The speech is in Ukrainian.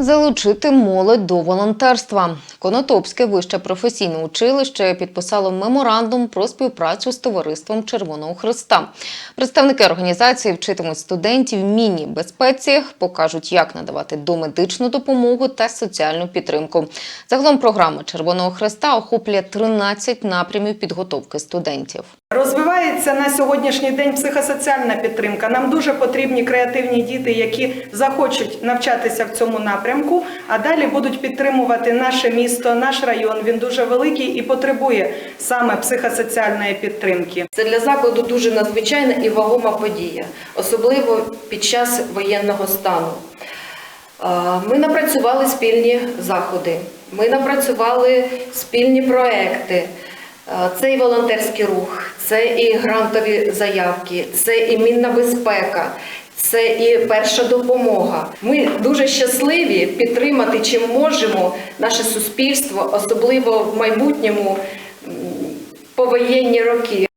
Залучити молодь до волонтерства. Конотопське вище професійне училище підписало меморандум про співпрацю з товариством Червоного Христа. Представники організації вчитимуть студентів міні-безпеці, покажуть, як надавати домедичну допомогу та соціальну підтримку. Загалом програма Червоного Христа охоплює 13 напрямів підготовки студентів. Розвивається на сьогоднішній день психосоціальна підтримка. Нам дуже потрібні креативні діти, які захочуть навчатися в цьому напрямку, а далі будуть підтримувати наше місто, наш район. Він дуже великий і потребує саме психосоціальної підтримки. Це для закладу дуже надзвичайна і вагома подія, особливо під час воєнного стану. Ми напрацювали спільні заходи, ми напрацювали спільні проекти. Це і волонтерський рух, це і грантові заявки, це і мінна безпека, це і перша допомога. Ми дуже щасливі підтримати чим можемо наше суспільство, особливо в майбутньому повоєнні роки.